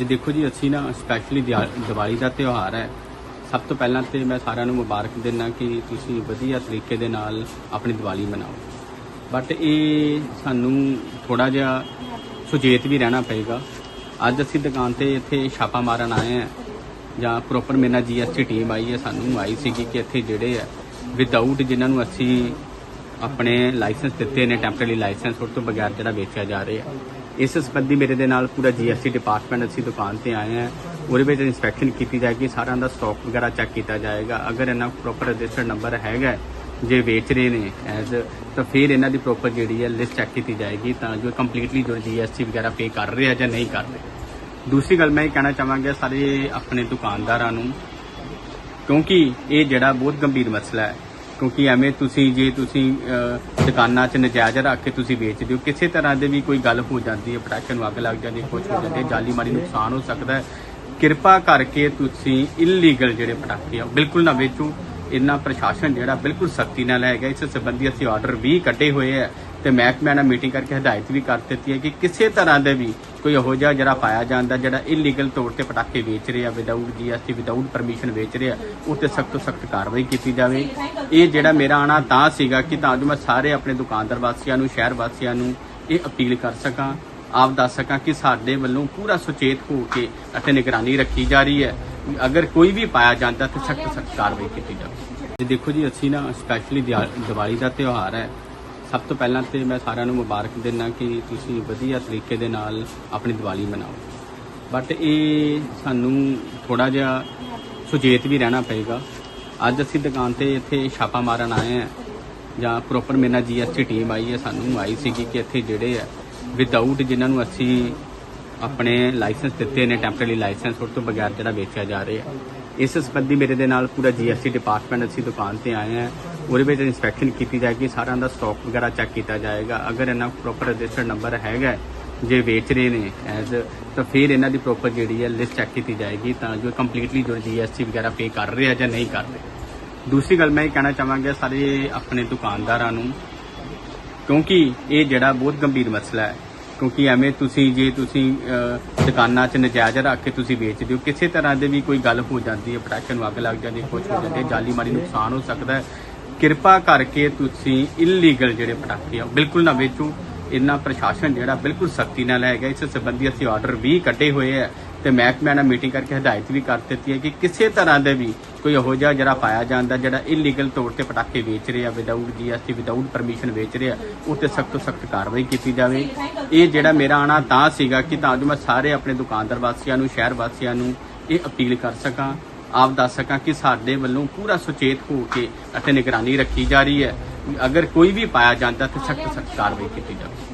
ਦੇਖੋ ਜੀ, ਅਸੀਂ ਨਾ ਸਪੈਸ਼ਲੀ ਦੀਵਾਲੀ ਦਾ ਤਿਉਹਾਰ ਹੈ। ਸਭ ਤੋਂ ਪਹਿਲਾਂ ਤੇ ਮੈਂ ਸਾਰਿਆਂ ਨੂੰ ਮੁਬਾਰਕ ਦਿੰਦਾ ਕਿ ਤੁਸੀਂ ਵਧੀਆ ਤਰੀਕੇ ਦੇ ਨਾਲ ਆਪਣੀ ਦੀਵਾਲੀ ਮਨਾਓ। ਬਟ ਇਹ ਸਾਨੂੰ ਥੋੜਾ ਜਿਹਾ ਸੁਚੇਤ ਵੀ ਰਹਿਣਾ ਪਏਗਾ। ਅੱਜ ਅਸੀਂ ਦੁਕਾਨ ਤੇ ਇੱਥੇ ਛਾਪਾ ਮਾਰਨ ਆਏ ਆ ਜਾਂ ਪ੍ਰੋਪਰ ਮੇਨਾ ਜੀਐਸਟੀ ਟੀਮ ਆਈ ਹੈ, ਸਾਨੂੰ ਆਈ ਸੀਗੀ ਕਿ ਇੱਥੇ ਜਿਹੜੇ ਆ ਵਿਦਆਊਟ ਜਿਨ੍ਹਾਂ ਨੂੰ ਅਸੀਂ ਆਪਣੇ ਲਾਇਸੈਂਸ ਦਿੱਤੇ ਨੇ ਟੈਂਪਰੇਰੀ ਲਾਇਸੈਂਸ ਉਹ ਤੋਂ ਬਗੈਰ ਜਿਹੜਾ ਵੇਚਿਆ ਜਾ ਰਿਹਾ। ਇਸ ਸੰਬੰਧੀ ਮੇਰੇ ਦੇ ਨਾਲ ਪੂਰਾ ਜੀਐਸਟੀ ਡਿਪਾਰਟਮੈਂਟ ਅਸੀਂ ਦੁਕਾਨ ਤੇ ਆਏ ਆ ਉਹਦੇ ਵਿੱਚ ਇਨਸਪੈਕਸ਼ਨ ਕੀਤੀ ਜਾਏਗੀ, ਸਾਰਿਆਂ ਦਾ ਸਟਾਕ ਵਗੈਰਾ ਚੈੱਕ ਕੀਤਾ ਜਾਏਗਾ। ਅਗਰ ਇਹਨਾਂ ਪ੍ਰੋਪਰ ਰਜਿਸਟਰਡ ਨੰਬਰ ਹੈਗਾ ਜੇ ਵੇਚ ਰਹੇ ਨੇ ਐਜ਼ ਤਾਂ ਫਿਰ ਇਹਨਾਂ ਦੀ ਪ੍ਰੋਪਰ ਜਿਹੜੀ ਹੈ ਲਿਸਟ ਚੈੱਕ ਕੀਤੀ ਜਾਏਗੀ, ਤਾਂ ਜੋ ਕੰਪਲੀਟਲੀ ਜੋ ਜੀਐਸਟੀ ਵਗੈਰਾ ਪੇ ਕਰ ਰਹੇ ਆ ਜਾਂ ਨਹੀਂ ਕਰ ਰਹੇ। ਦੂਸਰੀ ਗੱਲ ਮੈਂ ਇਹ ਕਹਿਣਾ ਚਾਹਾਂਗਾ ਸਾਰੇ ਆਪਣੇ ਦੁਕਾਨਦਾਰਾਂ ਨੂੰ, ਕਿਉਂਕਿ ਇਹ ਜਿਹੜਾ ਬਹੁਤ ਗੰਭੀਰ ਮਸਲਾ ਹੈ। ਕਿਉਂਕਿ ਐਵੇਂ ਤੁਸੀਂ ਜੇ ਤੁਸੀਂ ਦੁਕਾਨਾਂ 'ਚ ਨਜਾਇਜ਼ ਰੱਖ ਕੇ ਤੁਸੀਂ ਵੇਚਦੇ ਹੋ, ਕਿਸੇ ਤਰ੍ਹਾਂ ਦੇ ਵੀ ਕੋਈ ਗੱਲ ਹੋ ਜਾਂਦੀ ਹੈ ਪਟਾਕੇ ਨੂੰ ਅੱਗ ਲੱਗ ਜਾਂਦੀ ਹੈ ਕੁਝ ਹੋ ਜਾਂਦੀ ਹੈ, ਜਾਲੀ ਮਾਲੀ ਨੁਕਸਾਨ ਹੋ ਸਕਦਾ ਹੈ। ਕਿਰਪਾ ਕਰਕੇ ਤੁਸੀਂ ਇਲੀਗਲ ਜਿਹੜੇ ਪਟਾਕੇ ਆ ਉਹ ਬਿਲਕੁਲ ਨਾ ਵੇਚੋ। ਇਹਨਾਂ ਪ੍ਰਸ਼ਾਸਨ ਜਿਹੜਾ ਬਿਲਕੁਲ ਸਖਤੀ ਨਾਲ ਹੈਗਾ, ਇਸ ਸੰਬੰਧੀ ਅਸੀਂ ਆਰਡਰ ਵੀ ਕੱਢੇ ਹੋਏ ਆ ਤੇ ਮਹਿਕਮਿਆਂ ਨਾਲ ਮੀਟਿੰਗ ਕਰਕੇ ਹਦਾਇਤ ਵੀ ਕਰ ਦਿੱਤੀ ਹੈ ਕਿ ਕਿਸੇ ਤਰ੍ਹਾਂ ਦੇ ਵੀ ਕੋਈ ਇਹੋ ਜਿਹਾ ਜਿਹੜਾ ਪਾਇਆ ਜਾਂਦਾ, ਜਿਹੜਾ ਇਲੀਗਲ ਤੌਰ ਤੇ ਪਟਾਕੇ ਵੇਚ ਰਿਹਾ ਵਿਦਆਊਟ ਜੀਐਸਟੀ ਵਿਦਆਊਟ ਪਰਮਿਸ਼ਨ ਵੇਚ ਰਿਹਾ ਉਹ ਤੇ ਸਖਤ ਤੋਂ ਸਖਤ ਕਾਰਵਾਈ ਕੀਤੀ ਜਾਵੇ। ਇਹ ਜਿਹੜਾ ਮੇਰਾ ਆਣਾ ਤਾਂ ਸੀਗਾ ਕਿ ਤਾਂ ਜੋ ਮੈਂ ਸਾਰੇ ਆਪਣੇ ਦੁਕਾਨਦਾਰ ਵਾਸੀਆਂ ਨੂੰ ਸ਼ਹਿਰ ਵਾਸੀਆਂ ਨੂੰ ਇਹ ਅਪੀਲ ਕਰ ਸਕਾਂ, ਆਪ ਦੱਸ ਸਕਾਂ ਕਿ ਸਾਡੇ ਵੱਲੋਂ ਪੂਰਾ ਸੁਚੇਤ ਹੋ ਕੇ ਅਤੇ ਨਿਗਰਾਨੀ ਰੱਖੀ ਜਾ ਰਹੀ ਹੈ। ਅਗਰ ਕੋਈ ਵੀ ਪਾਇਆ ਜਾਂਦਾ ਤਾਂ ਸਖਤ ਸਖਤ ਕਾਰਵਾਈ ਕੀਤੀ ਜਾਵੇ। ਜੀ ਦੇਖੋ ਜੀ, ਅਸੀਂ ਨਾ ਸਪੈਸ਼ਲੀ ਦੀਵਾਲੀ ਦਾ ਤਿਉਹਾਰ ਹੈ। ਸਭ ਤੋਂ ਪਹਿਲਾਂ ਤੇ ਮੈਂ ਸਾਰਿਆਂ ਨੂੰ ਮੁਬਾਰਕ ਦਿੰਦਾ ਕਿ ਤੁਸੀਂ ਵਧੀਆ ਤਰੀਕੇ ਦੇ ਨਾਲ ਆਪਣੀ ਦੀਵਾਲੀ ਮਨਾਓ। ਬਟ ਇਹ ਸਾਨੂੰ ਥੋੜਾ ਜਿਹਾ ਸੁਚੇਤ ਵੀ ਰਹਿਣਾ ਪਏਗਾ। ਅੱਜ ਅਸੀਂ ਦੁਕਾਨ ਤੇ ਇੱਥੇ ਛਾਪਾ ਮਾਰਨ ਆਏ ਆ। ਜਾਂ ਪ੍ਰੋਪਰ ਮੇਨਾ ਜੀਐਸਟੀ ਟੀਮ ਆਈ ਹੈ, ਸਾਨੂੰ ਆਈ ਸੀਗੀ ਕਿ ਇੱਥੇ ਜਿਹੜੇ ਆ ਵਿਦਆਊਟ ਜਿਨ੍ਹਾਂ ਨੂੰ ਅਸੀਂ ਆਪਣੇ ਲਾਇਸੈਂਸ ਦਿੱਤੇ ਨੇ ਟੈਂਪਰੇਰੀ ਲਾਇਸੈਂਸ ਉਹ ਤੋਂ ਬਗੈਰ ਜਿਹੜਾ ਵੇਚਿਆ ਜਾ ਰਿਹਾ। ਇਸ ਸੰਬੰਧੀ ਮੇਰੇ ਦੇ ਨਾਲ ਪੂਰਾ ਜੀਐਸਟੀ ਡਿਪਾਰਟਮੈਂਟ ਅਸੀਂ ਦੁਕਾਨ ਤੇ ਆਏ ਆ। ਉਹਦੇ ਵਿੱਚ ਇਨਸਪੈਕਸ਼ਨ ਕੀਤੀ ਜਾਏਗੀ, ਸਾਰਿਆਂ ਦਾ ਸਟਾਕ ਵਗੈਰਾ ਚੈੱਕ ਕੀਤਾ ਜਾਏਗਾ। ਅਗਰ ਇਹਨਾਂ ਪ੍ਰੋਪਰ ਰਜਿਸਟਰਡ ਨੰਬਰ ਹੈਗਾ ਜੇ ਵੇਚ ਰਹੇ ਨੇ ਐਜ਼ ਤਾਂ ਫਿਰ ਇਹਨਾਂ ਦੀ ਪ੍ਰੋਪਰ ਜਿਹੜੀ ਹੈ ਲਿਸਟ ਚੈੱਕ ਕੀਤੀ ਜਾਏਗੀ, ਤਾਂ ਜੋ ਕੰਪਲੀਟਲੀ ਜੋ ਜੀਐਸਟੀ ਵਗੈਰਾ ਪੇ ਕਰ ਰਹੇ ਆ ਜਾਂ ਨਹੀਂ ਕਰ ਰਹੇ। ਦੂਸਰੀ ਗੱਲ ਮੈਂ ਇਹ ਕਹਿਣਾ ਚਾਹਾਂਗਾ ਸਾਰੇ ਆਪਣੇ ਦੁਕਾਨਦਾਰਾਂ ਨੂੰ, ਕਿਉਂਕਿ ਇਹ ਜਿਹੜਾ ਬਹੁਤ ਗੰਭੀਰ ਮਸਲਾ ਹੈ, ਕਿਉਂਕਿ ਐਵੇਂ ਤੁਸੀਂ ਜੇ ਤੁਸੀਂ ਦੁਕਾਨਾਂ 'ਚ ਨਜਾਇਜ਼ ਰੱਖ ਕੇ ਤੁਸੀਂ ਵੇਚਦੇ ਹੋ, ਕਿਸੇ ਤਰ੍ਹਾਂ ਦੇ ਵੀ ਕੋਈ ਗੱਲ ਹੋ ਜਾਂਦੀ ਹੈ ਪਟਾਕੇ ਨੂੰ ਅੱਗ ਲੱਗ ਜਾਂਦੀ ਹੈ ਕੁਝ ਹੋ ਜਾਂਦੀ ਹੈ, ਜਾਲੀ ਮਾਲੀ ਨੁਕਸਾਨ ਹੋ ਸਕਦਾ ਹੈ। ਕਿਰਪਾ ਕਰਕੇ ਤੁਸੀਂ ਇਲੀਗਲ ਜਿਹੜੇ ਪਟਾਕੇ ਆ ਉਹ ਬਿਲਕੁਲ ਨਾ ਵੇਚੋ। ਇਹਨਾਂ ਪ੍ਰਸ਼ਾਸਨ ਜਿਹੜਾ ਬਿਲਕੁਲ ਸਖਤੀ ਨਾਲ ਹੈਗਾ ਇਸ ਸੰਬੰਧੀ ਅਸੀਂ ਆਰਡਰ ਵੀ ਕੱਢੇ ਹੋਏ ਆ ਤੇ ਮਹਿਕਮਿਆਂ ਨਾਲ ਮੀਟਿੰਗ ਕਰਕੇ ਹਦਾਇਤ ਵੀ ਕਰ ਦਿੱਤੀ ਹੈ ਕਿ ਕਿਸੇ ਤਰ੍ਹਾਂ ਦੇ ਵੀ ਕੋਈ ਇਹੋ ਜਿਹਾ ਜਿਹੜਾ ਪਾਇਆ ਜਾਂਦਾ, ਜਿਹੜਾ ਇਲੀਗਲ ਤੌਰ ਤੇ ਪਟਾਕੇ ਵੇਚ ਰਿਹਾ ਵਿਦਆਊਟ ਜੀਐਸਟੀ ਵਿਦਆਊਟ ਪਰਮਿਸ਼ਨ ਵੇਚ ਰਿਹਾ ਉਹ ਤੇ ਸਖਤ ਤੋਂ ਸਖਤ ਕਾਰਵਾਈ ਕੀਤੀ ਜਾਵੇ। ਇਹ ਜਿਹੜਾ ਮੇਰਾ ਆਣਾ ਤਾਂ ਸੀਗਾ ਕਿ ਤਾਂ ਜੋ ਮੈਂ ਸਾਰੇ ਆਪਣੇ ਦੁਕਾਨਦਾਰ ਵਾਸੀਆਂ ਨੂੰ, ਸ਼ਹਿਰ ਵਾਸੀਆਂ ਨੂੰ ਇਹ ਅਪੀਲ ਕਰ ਸਕਾਂ, ਆਪ ਦੱਸ ਸਕਾਂ ਕਿ ਸਾਡੇ ਵੱਲੋਂ ਪੂਰਾ ਸੁਚੇਤ ਹੋ ਕੇ ਅਤੇ ਨਿਗਰਾਨੀ ਰੱਖੀ ਜਾ ਰਹੀ ਹੈ। ਅਗਰ ਕੋਈ ਵੀ ਪਾਇਆ ਜਾਂਦਾ ਤਾਂ ਸਖਤ ਸਖਤ ਕਾਰਵਾਈ ਕੀਤੀ ਜਾਵੇ।